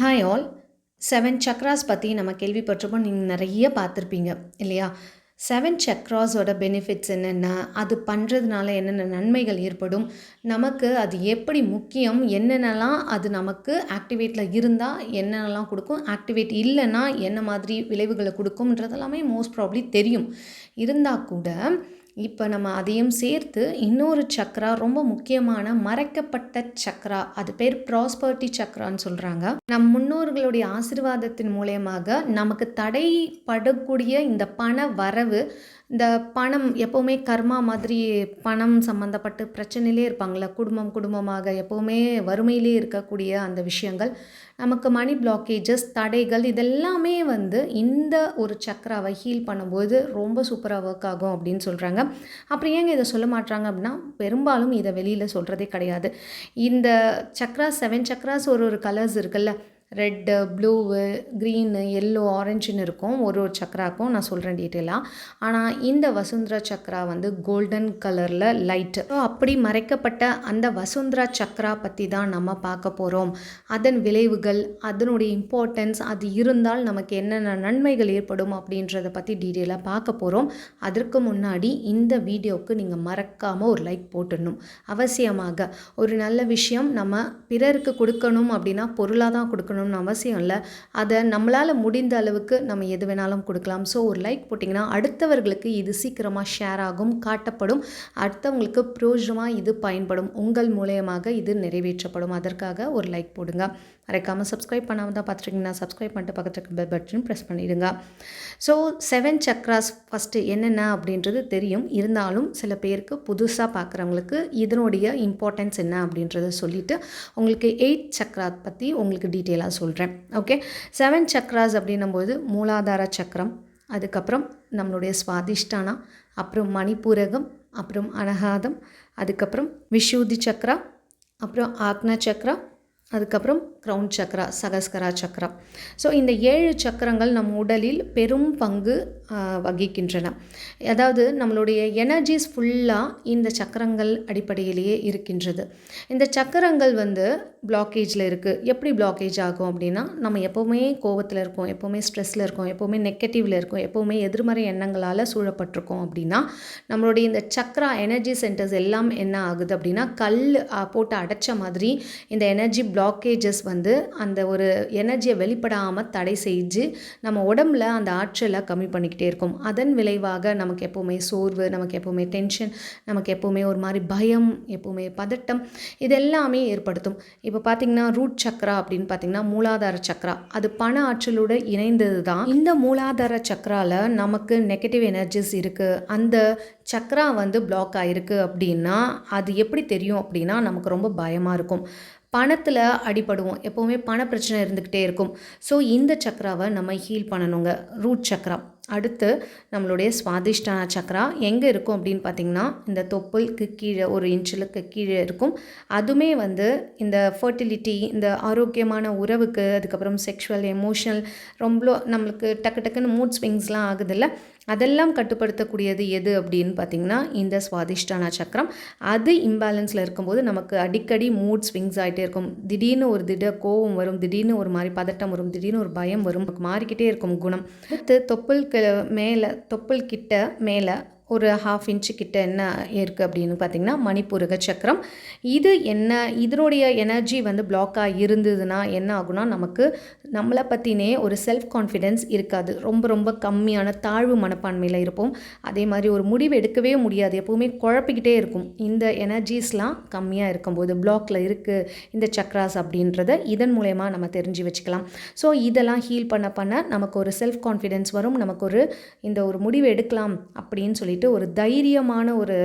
Hi all seven chakras பற்றி நம்ம கேள்விப்பட்டிருப்போம். நீங்கள் நிறைய பார்த்துருப்பீங்க இல்லையா? செவன் சக்ராஸோட பெனிஃபிட்ஸ் என்னென்ன அது பண்ணுறதுனால என்னென்ன நன்மைகள் ஏற்படும் நமக்கு அது எப்படி முக்கியம் என்னென்னலாம் அது நமக்கு ஆக்டிவேட்டில் இருந்தால் என்னென்னலாம் கொடுக்கும் ஆக்டிவேட் இல்லைன்னா என்ன மாதிரி விளைவுகளை கொடுக்கும்ன்றதெல்லாமே மோஸ்ட் ப்ராப்ளி தெரியும். இருந்தால் கூட இப்போ நம்ம அதையும் சேர்த்து இன்னொரு சக்ரா ரொம்ப முக்கியமான மறைக்கப்பட்ட சக்ரா அது பேர் ப்ராஸ்பர்ட்டி சக்ரான்னு சொல்கிறாங்க நம் முன்னோர்களுடைய ஆசிர்வாதத்தின் மூலயமாக நமக்கு தடைப்படக்கூடிய இந்த பண வரவு இந்த பணம் எப்போவுமே கர்மா மாதிரி பணம் சம்மந்தப்பட்டு பிரச்சனையிலே இருப்பாங்களே குடும்பம் குடும்பமாக எப்போவுமே வறுமையிலே இருக்கக்கூடிய அந்த விஷயங்கள் நமக்கு மணி பிளாக்கேஜஸ் தடைகள் இதெல்லாமே வந்து இந்த ஒரு சக்கராவை ஹீல் பண்ணும்போது ரொம்ப சூப்பராக ஒர்க் ஆகும் அப்படின்னு சொல்கிறாங்க அப்புறம் ஏங்க இதை சொல்ல மாட்டாங்க அப்படின்னா பெரும்பாலும் இதை வெளியில் சொல்கிறதே கிடையாது. இந்த சக்ராஸ் செவன் சக்ராஸ் ஒரு ஒரு கலர்ஸ் இருக்குல்ல ரெட்டு ப்ளூவு க்ரீனு எல்லோ ஆரஞ்சுன்னு இருக்கும். ஒரு ஒரு சக்கராக்கும் நான் சொல்கிறேன் டீட்டெயிலாக ஆனால் இந்த வசுந்தரா சக்ரா வந்து கோல்டன் கலரில் லைட்டு அப்படி மறைக்கப்பட்ட அந்த வசுந்தரா சக்ரா பற்றி தான் நம்ம பார்க்க போகிறோம் அதன் விளைவுகள் அதனுடைய இம்பார்ட்டன்ஸ் அது இருந்தால் நமக்கு என்னென்ன நன்மைகள் ஏற்படும் அப்படின்றத பற்றி டீட்டெயிலாக பார்க்க போகிறோம் அதற்கு முன்னாடி இந்த வீடியோவுக்கு நீங்கள் மறக்காமல் ஒரு லைக் போட்டுடணும். அவசியமாக ஒரு நல்ல விஷயம் நம்ம பிறருக்கு கொடுக்கணும் அப்படின்னா பொருளாக தான் கொடுக்கணும். கொடுக்கணும்னு அவசியம் இல்லை. அதை நம்மளால் முடிந்த அளவுக்கு நம்ம எது வேணாலும் கொடுக்கலாம். ஸோ ஒரு லைக் போட்டிங்கன்னா அடுத்தவர்களுக்கு இது சீக்கிரமாக ஷேர் ஆகும் காட்டப்படும். அடுத்தவங்களுக்கு பிரயோஜனமாக இது பயன்படும். உங்கள் மூலயமாக இது நிறைவேற்றப்படும். அதற்காக ஒரு லைக் போடுங்க. மறைக்காமல் சப்ஸ்கிரைப் பண்ணாமல் தான் பார்த்துருக்கீங்கன்னா சப்ஸ்கிரைப் பண்ணிட்டு பக்கத்துக்கு பெல் பட்டன் ப்ரெஸ் பண்ணிடுங்க. ஸோ செவன் சக்ராஸ் ஃபஸ்ட்டு என்னென்ன அப்படின்றது தெரியும். இருந்தாலும் சில பேருக்கு புதுசாக பார்க்குறவங்களுக்கு இதனுடைய இம்பார்ட்டன்ஸ் என்ன அப்படின்றத சொல்லிவிட்டு உங்களுக்கு எயிட் சக்ரா பற்றி உங்களுக்கு டீட்டெயிலாக சொல்கிறேன் ஓகே செவன் சக்ராஸ் அப்படின்னும்போது மூலாதார சக்கரம் அதுக்கப்புறம் நம்மளுடைய சுவாதிஷ்டானா அப்புறம் மணிப்பூரகம் அப்புறம் அனகாதம் அதுக்கப்புறம் விஷூதி சக்ரா அப்புறம் ஆக்னா சக்ரா அதுக்கப்புறம் க்ரௌன் சக்ரா சகஸ்கரா சக்கரம் ஸோ இந்த ஏழு சக்கரங்கள் நம் உடலில் பெரும் பங்கு வகிக்கின்றன. அதாவது நம்மளுடைய எனர்ஜிஸ் ஃபுல்லாக இந்த சக்கரங்கள் அடிப்படையிலேயே இருக்கின்றது. இந்த சக்கரங்கள் வந்து பிளாக்கேஜில் இருக்குது எப்படி பிளாக்கேஜ் ஆகும் அப்படின்னா நம்ம எப்போவுமே கோவத்தில் இருக்கோம் எப்போவுமே ஸ்ட்ரெஸ்ஸில் இருக்கோம் எப்போவுமே நெகட்டிவில் இருக்கோம் எப்போவுமே எதிர்மறை எண்ணங்களால் சூழப்பட்டிருக்கோம் அப்படின்னா நம்மளுடைய இந்த சக்ரா எனர்ஜி சென்டர்ஸ் எல்லாம் என்ன ஆகுது அப்படின்னா கல் போட்டு அடைச்ச மாதிரி இந்த எனர்ஜி பிளாக்கேஜஸ் வந்து வந்து அந்த ஒரு எனர்ஜியை வெளிப்படாமல் தடை செஞ்சு நம்ம உடம்புல அந்த ஆற்றலை கம்மி பண்ணிக்கிட்டே இருக்கும். அதன் விளைவாக நமக்கு எப்போவுமே சோர்வு நமக்கு எப்போவுமே டென்ஷன் நமக்கு எப்போவுமே ஒரு மாதிரி பயம் எப்போவுமே பதட்டம் இதெல்லாமே ஏற்படுத்தும். இப்போ பார்த்திங்கன்னா ரூட் சக்ரா அப்படின்னு பார்த்திங்கன்னா மூலாதார சக்ரா அது பண ஆற்றலோடு இணைந்தது தான் இந்த மூலாதார சக்கராவில் நமக்கு நெகட்டிவ் எனர்ஜிஸ் இருக்குது அந்த சக்ரா வந்து பிளாக் ஆகிருக்கு அப்படின்னா அது எப்படி தெரியும் அப்படின்னா நமக்கு ரொம்ப பயமாக இருக்கும். பணத்தில் அடிபடுவோம். எப்போவுமே பண பிரச்சனை இருந்துக்கிட்டே இருக்கும். ஸோ இந்த சக்கராவை நம்ம ஹீல் பண்ணணுங்க. ரூட் சக்கரா. அடுத்து நம்மளுடைய சுவாதிஷ்டான சக்கரா எங்கே இருக்கும் அப்படின்னு பார்த்திங்கன்னா இந்த தொப்புளுக்கு கீழே ஒரு இன்ச்சிலுக்கு கீழே இருக்கும். அதுவுமே வந்து இந்த ஃபர்டிலிட்டி இந்த ஆரோக்கியமான உறவுக்கு அதுக்கப்புறம் செக்ஷுவல் எமோஷனல் ரொம்ப நம்மளுக்கு டக்கு டக்குன்னு மூட் ஸ்விங்ஸ்லாம் ஆகுதில்ல அதெல்லாம் கட்டுப்படுத்தக்கூடியது எது அப்படின்னு பார்த்திங்கன்னா இந்த சுவாதிஷ்டான சக்கரம். அது இம்பேலன்ஸில் இருக்கும்போது நமக்கு அடிக்கடி மூட் ஸ்விங்ஸ் ஆகிட்டே இருக்கும். திடீர்னு ஒரு திடீர் கோவம் வரும் திடீர்னு ஒரு மாதிரி பதட்டம் வரும் திடீர்னு ஒரு பயம் வரும் மாறிக்கிட்டே இருக்கும் குணம். அடுத்து தொப்புளுக்கு மேலே தொப்புள் கிட்ட மேலே ஒரு ஹாஃப் இன்ச்சு கிட்ட என்ன இருக்குது அப்படின்னு பார்த்திங்கன்னா மணிப்பூரக சக்கரம். இது என்ன இதனுடைய எனர்ஜி வந்து பிளாக்காக இருந்ததுன்னா என்ன ஆகுனா நமக்கு நம்மளை பற்றினே ஒரு செல்ஃப் கான்ஃபிடென்ஸ் இருக்காது. ரொம்ப ரொம்ப கம்மியான தாழ்வு மனப்பான்மையில் இருப்போம். அதே மாதிரி ஒரு முடிவு எடுக்கவே முடியாது. எப்போவுமே குழப்பிக்கிட்டே இருக்கும். இந்த எனர்ஜிஸ்லாம் கம்மியாக இருக்கும்போது பிளாக்கில் இருக்குது இந்த சக்ராஸ் அப்படின்றத இதன் மூலயமா நம்ம தெரிஞ்சு வச்சுக்கலாம். ஸோ இதெல்லாம் ஹீல் பண்ண பண்ண நமக்கு ஒரு செல்ஃப் கான்ஃபிடென்ஸ் வரும். நமக்கு ஒரு இந்த ஒரு முடிவு எடுக்கலாம் அப்படின்னு சொல்லி சொல்லிட்டு ஒரு தைரியமான ஒரு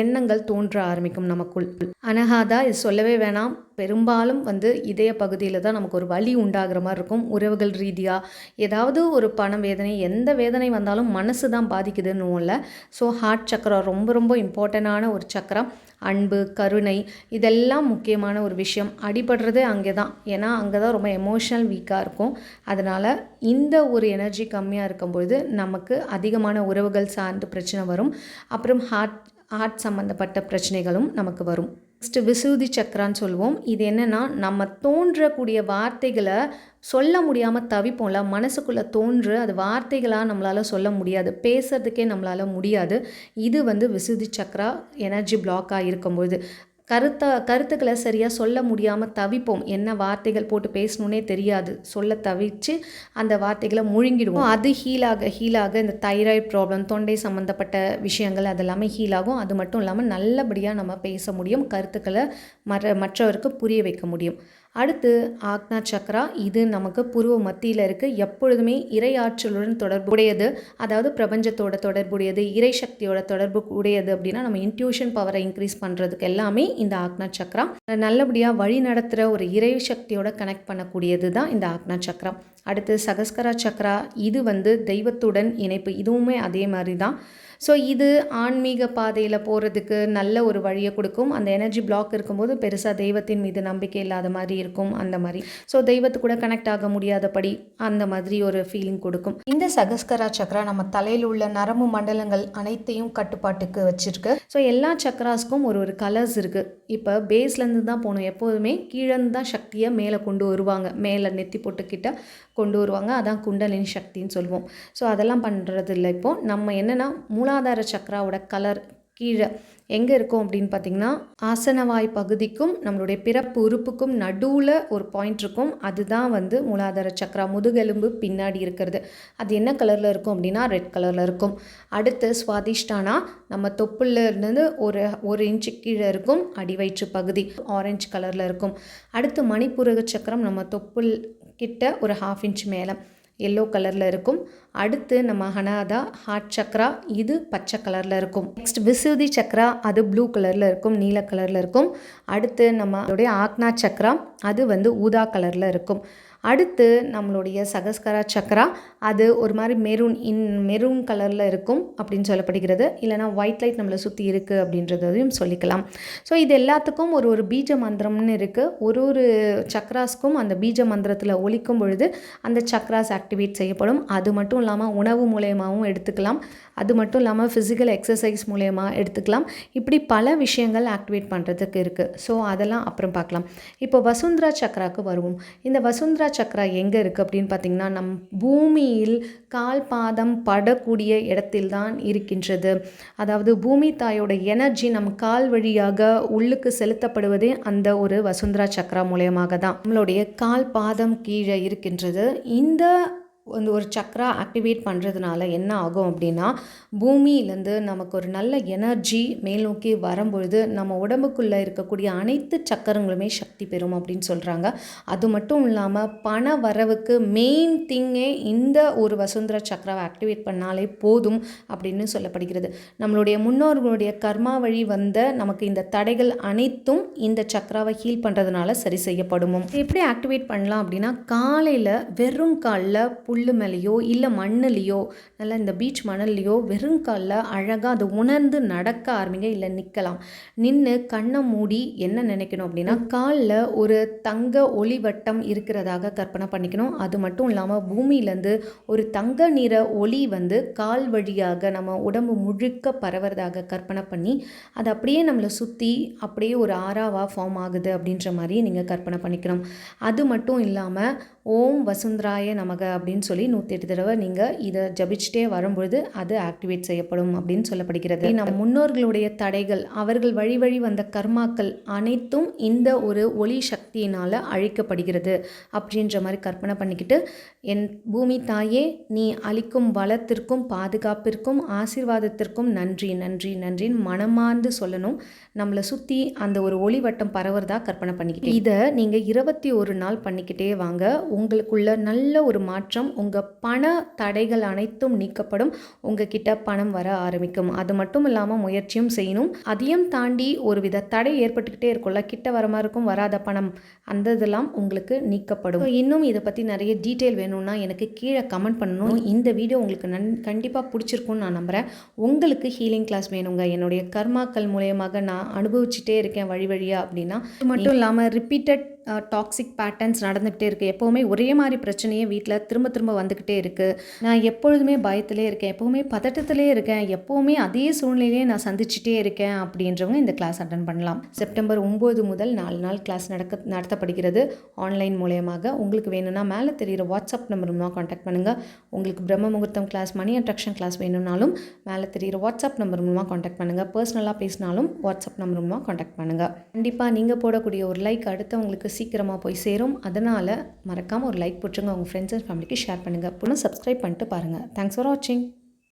எண்ணங்கள் தோன்ற ஆரம்பிக்கும் நமக்குள். அனகாதா இது சொல்லவே வேணாம். பெரும்பாலும் வந்து இதய பகுதியில் தான் நமக்கு ஒரு வலி உண்டாகிற மாதிரி இருக்கும். உறவுகள் ரீதியாக ஏதாவது ஒரு பண வேதனை எந்த வேதனை வந்தாலும் மனசு தான் பாதிக்குதுன்னு இல்லை. ஸோ ஹார்ட் சக்கரம் ரொம்ப ரொம்ப இம்பார்ட்டண்ட்டான ஒரு சக்கரம். அன்பு கருணை இதெல்லாம் முக்கியமான ஒரு விஷயம். அடிபடுறதே அங்கே தான். ஏன்னா அங்கே தான் ரொம்ப எமோஷ்னல் வீக்காக இருக்கும். அதனால் இந்த ஒரு எனர்ஜி கம்மியாக இருக்கும்பொழுது நமக்கு அதிகமான உறவுகள் சார்ந்து பிரச்சனை வரும். அப்புறம் ஹார்ட் ஹார்ட் சம்மந்தப்பட்ட பிரச்சனைகளும் நமக்கு வரும். நெக்ஸ்ட்டு விசுதி சக்கரான்னு சொல்லுவோம். இது என்னென்னா நம்ம தோன்றக்கூடிய வார்த்தைகளை சொல்ல முடியாமல் தவிப்போம்ல மனசுக்குள்ளே தோன்று அது வார்த்தைகளாக நம்மளால் சொல்ல முடியாது பேசுறதுக்கே நம்மளால் முடியாது. இது வந்து விசுதி சக்கரா எனர்ஜி பிளாக்காக இருக்கும்பொழுது. கருத்தை கருத்துக்களை சரியாக சொல்ல முடியாமல் தவிப்போம். என்ன வார்த்தைகள் போட்டு பேசணுன்னே தெரியாது. சொல்ல தவிச்சு அந்த வார்த்தைகளை முழுங்கிடுவோம். அது ஹீலாக ஹீலாக இந்த தைராய்டு ப்ராப்ளம் தொண்டை சம்மந்தப்பட்ட விஷயங்கள் அதெல்லாமே ஹீல் ஆகும் அது மட்டும் இல்லாமல் நல்லபடியாக நம்ம பேச முடியும். கருத்துக்களை மற மற்றவருக்கு புரிய வைக்க முடியும். அடுத்து ஆக்னா சக்ரா இது நமக்கு புருவ மத்தியில் இருக்குது எப்பொழுதுமே இறையாற்றலுடன் தொடர்புடையது அதாவது பிரபஞ்சத்தோட தொடர்புடையது இறை சக்தியோட தொடர்பு உடையது அப்படின்னா நம்ம இன்ட்யூஷன் பவரை இன்க்ரீஸ் பண்ணுறதுக்கு எல்லாமே இந்த ஆக்னா சக்ரா. நல்லபடியாக வழி நடத்துகிற ஒரு இறை சக்தியோட கனெக்ட் பண்ணக்கூடியது தான் இந்த ஆக்னா சக்ரா. அடுத்து சகஸ்கரா சக்ரா இது வந்து தெய்வத்துடன் இணைப்பு இதுவுமே அதே மாதிரி தான். ஸோ இது ஆன்மீக பாதையில் போகிறதுக்கு நல்ல ஒரு வழியை கொடுக்கும். அந்த எனர்ஜி பிளாக் இருக்கும்போது பெருசாக தெய்வத்தின் மீது நம்பிக்கை இல்லாத மாதிரி இருக்கும் அந்த மாதிரி. ஸோ தெய்வத்து கூட கனெக்ட் ஆக முடியாதபடி அந்த மாதிரி ஒரு ஃபீலிங் கொடுக்கும். இந்த சகஸ்கரா சக்கரா நம்ம தலையில் உள்ள நரம்பு மண்டலங்கள் அனைத்தையும் கட்டுப்பாட்டுக்கு வச்சிருக்கு. ஸோ எல்லா சக்கராஸ்க்கும் ஒரு ஒரு கலர்ஸ் இருக்குது இப்போ பேஸ்லேருந்து தான் போகணும். எப்போதுமே கீழேருந்து தான் சக்தியை மேலே கொண்டு வருவாங்க. மேலே நெத்தி போட்டுக்கிட்ட கொண்டு வருவாங்க. அதான் குண்டலினி சக்தின்னு சொல்லுவோம் ஸோ அதெல்லாம் பண்ணுறது இல்லை இப்போது நம்ம என்னென்னா மூலாதார சக்கராவோட கலர் கீழே. எங்கே இருக்கும் அப்படின்னு பார்த்தீங்கன்னா ஆசனவாய் பகுதிக்கும் நம்மளுடைய பிறப்பு உறுப்புக்கும் நடுவில் ஒரு பாயிண்ட் இருக்கும். அதுதான் வந்து மூலாதார சக்கரா முதுகெலும்பு பின்னாடி இருக்கிறது. அது என்ன கலரில் இருக்கும் அப்படின்னா ரெட் கலரில் இருக்கும். அடுத்து சுவாதிஷ்டானா நம்ம தொப்புல இருந்து ஒரு ஒரு இன்ச்சு கீழே இருக்கும் அடிவயிற்று பகுதி ஆரஞ்சு கலரில் இருக்கும். அடுத்து மணிப்புரக சக்கரம் நம்ம தொப்புள் கிட்ட ஒரு ஹாஃப் இன்ச் மேலே. எல்லோ கலரில் இருக்கும். அடுத்து நம்ம ஹனாதா ஹார்ட் சக்ரா இது பச்சை கலரில் இருக்கும். நெக்ஸ்ட் விசுதி சக்ரா அது ப்ளூ கலரில் இருக்கும் நீல கலரில் இருக்கும். அடுத்து நம்ம அதோடைய ஆக்னா சக்ரா அது வந்து ஊதா கலரில் இருக்கும். அடுத்து நம்மளுடைய சகஸ்கரா சக்ரா அது ஒரு மாதிரி மெரூன் இன் மெரூன் கலரில் இருக்கும் அப்படின்னு சொல்லப்படுகிறது. இல்லைனா ஒயிட் லைட் நம்மளை சுற்றி இருக்குது அப்படின்றதையும் சொல்லிக்கலாம். ஸோ இது எல்லாத்துக்கும் ஒரு ஒரு பீஜ மந்திரம்னு இருக்குது ஒரு ஒரு சக்ராஸ்க்கும் அந்த பீஜ மந்திரத்தில் ஒலிக்கும் பொழுது அந்த சக்ராஸ் ஆக்டிவேட் செய்யப்படும். அது மட்டும் இல்லாமல் உணவு மூலயமாவும் எடுத்துக்கலாம். அது மட்டும் இல்லாமல் ஃபிசிக்கல் எக்ஸசைஸ் மூலயமா எடுத்துக்கலாம். இப்படி பல விஷயங்கள் ஆக்டிவேட் பண்ணுறதுக்கு இருக்குது ஸோ அதெல்லாம் அப்புறம் பார்க்கலாம். இப்போ வசுந்தரா சக்ராவுக்கு வருவோம். இந்த வசுந்தரா சக்ரா எங்கே இருக்குது அப்படின்னு பார்த்திங்கன்னா நம் பூமியில் கால் பாதம் படக்கூடிய இடத்தில்தான் இருக்கின்றது. அதாவது பூமி தாயோட எனர்ஜி நம் கால் வழியாக உள்ளுக்கு செலுத்தப்படுவதே அந்த ஒரு வசுந்தரா சக்ரா மூலயமாக தான் நம்மளுடைய கால் பாதம் கீழே இருக்கின்றது. இந்த வந்து ஒரு சக்ரா ஆக்டிவேட் பண்ணுறதுனால என்ன ஆகும் அப்படின்னா பூமியிலேருந்து நமக்கு ஒரு நல்ல எனர்ஜி மேல் நோக்கி வரும்பொழுது நம்ம உடம்புக்குள்ளே இருக்கக்கூடிய அனைத்து சக்கரங்களுமே சக்தி பெறும் அப்படின்னு சொல்கிறாங்க அது மட்டும் இல்லாமல் பண வரவுக்கு மெயின் திங்கே இந்த ஒரு வசுந்தர சக்கராவை ஆக்டிவேட் பண்ணாலே போதும் அப்படின்னு சொல்லப்படுகிறது. நம்மளுடைய முன்னோர்களுடைய கர்மா வழி வந்த நமக்கு இந்த தடைகள் அனைத்தும் இந்த சக்கராவை ஹீல் பண்ணுறதுனால சரி செய்யப்படும்? எப்படி ஆக்டிவேட் பண்ணலாம் அப்படின்னா காலையில் வெறும் காலில் புல் மேலேயோ இல்லை மண்ணுலேயோ நல்லா இந்த பீச் மணல்லையோ வெறும் காலில் அழகாக அதை உணர்ந்து நடக்க ஆரம்பிங்க இல்லை நிற்கலாம் நின்று கண்ணை மூடி என்ன நினைக்கணும் அப்படின்னா காலில் ஒரு தங்க ஒளி வட்டம் இருக்கிறதாக கற்பனை பண்ணிக்கணும். அது மட்டும் இல்லாமல் பூமியிலேருந்து ஒரு தங்க நிற ஒளி வந்து கால் வழியாக நம்ம உடம்பு முழுக்க பரவுறதாக கற்பனை பண்ணி அது அப்படியே நம்மளை சுற்றி அப்படியே ஒரு ஆறாவாக ஃபார்ம் ஆகுது அப்படின்ற மாதிரி நீங்கள் கற்பனை பண்ணிக்கணும். அது மட்டும் இல்லாமல் ஓம் வசுந்தராய நமக அப்படின்னு சொல்லி நூற்றி எட்டு தடவை நீங்கள் இதை ஜபிச்சுட்டே வரும்பொழுது அது ஆக்டிவேட் செய்யப்படும் அப்படின்னு சொல்லப்படுகிறது. நம் முன்னோர்களுடைய தடைகள் அவர்கள் வழி வழி வந்த கர்மாக்கள் அனைத்தும் இந்த ஒரு ஒளி சக்தியினால் அழிக்கப்படுகிறது அப்படின்ற மாதிரி கற்பனை பண்ணிக்கிட்டு என் பூமி தாயே நீ அளிக்கும் வளத்திற்கும் பாதுகாப்பிற்கும் ஆசீர்வாதத்திற்கும் நன்றி நன்றி நன்றின்னு மனமார்ந்து சொல்லணும். நம்மளை சுற்றி அந்த ஒரு ஒளி வட்டம் பரவுறதா கற்பனை பண்ணிக்கிட்டு. இதை நீங்கள் இருபத்தி ஒரு நாள் பண்ணிக்கிட்டே வாங்க. உங்களுக்குள்ள நல்ல ஒரு மாற்றம் உங்கள் பண தடைகள் அனைத்தும் நீக்கப்படும். உங்ககிட்ட பணம் வர ஆரம்பிக்கும். அது மட்டும் இல்லாமல் முயற்சியும் செய்யணும். அதையும் தாண்டி ஒரு வித தடை ஏற்பட்டுக்கிட்டே இருக்கும்ல. கிட்ட வர மாதிரி இருக்கும் வராத பணம். அந்த இதெல்லாம் உங்களுக்கு நீக்கப்படும். இன்னும் இதை பற்றி நிறைய டீட்டெயில் வேணும்னா எனக்கு கீழே கமெண்ட் பண்ணணும். இந்த வீடியோ உங்களுக்கு நன் கண்டிப்பாக பிடிச்சிருக்கும்னு நான் நம்புகிறேன் உங்களுக்கு ஹீலிங் கிளாஸ் வேணுங்க. என்னுடைய கர்மாக்கள் மூலயமாக நான் அனுபவிச்சுட்டே இருக்கேன் வழி வழியாக அப்படின்னா. மட்டும் இல்லாமல் ரிப்பீட்டட் டாக்ஸிக் பேட்டர்ன்ஸ் நடந்துக்கிட்டே இருக்குது எப்போவுமே ஒரே மாதிரி பிரச்சனையே வீட்டில் திரும்ப திரும்ப திரும்ப வந்துக்கிட்டே இருக்குது நான் எப்பொழுதுமே பயத்திலே இருக்கேன். எப்போவுமே பதட்டத்திலே இருக்கேன். எப்போவுமே அதே சூழ்நிலையே நான் சந்திச்சுட்டே இருக்கேன் அப்படின்றவங்க இந்த கிளாஸ் அட்டன் பண்ணலாம். செப்டம்பர் ஒம்பது முதல் நாலு நாள் கிளாஸ் நடக்க நடத்தப்படுகிறது. ஆன்லைன் மூலயமாக உங்களுக்கு வேணும்னா மேலே தெரிகிற வாட்ஸ்அப் நம்பர் மூலமாக காண்டாக்ட் பண்ணுங்கள் உங்களுக்கு பிரம்ம முகூர்த்தம் கிளாஸ் மணி அட்ராக்ஷன் கிளாஸ் வேணும்னாலும் மேலே தெரிகிற வாட்ஸ்அப் நம்பர் மூலமாக காண்டாக்ட் பண்ணுங்கள் பர்சனலாக பேசினாலும் வாட்ஸ்அப் நம்பர் மூலமாக காண்டாக்ட் பண்ணுங்கள் கண்டிப்பாக நீங்கள் போடக்கூடிய ஒரு லைக் அடுத்தவங்களுக்கு சீக்கிரமாக போய் சேரும். அதனால் மறக்காமல் ஒரு லைக் போட்டுருங்க. உங்கள் ஃப்ரெண்ட்ஸ் அண்ட் ஃபேமிலிக்கு ஷேர் ஷேர் பண்ணுங்கள் அப்புறம் சப்ஸ்கிரைப் பண்ணிட்டு பாருங்கள் தேங்க்ஸ் ஃபார் வாட்சிங்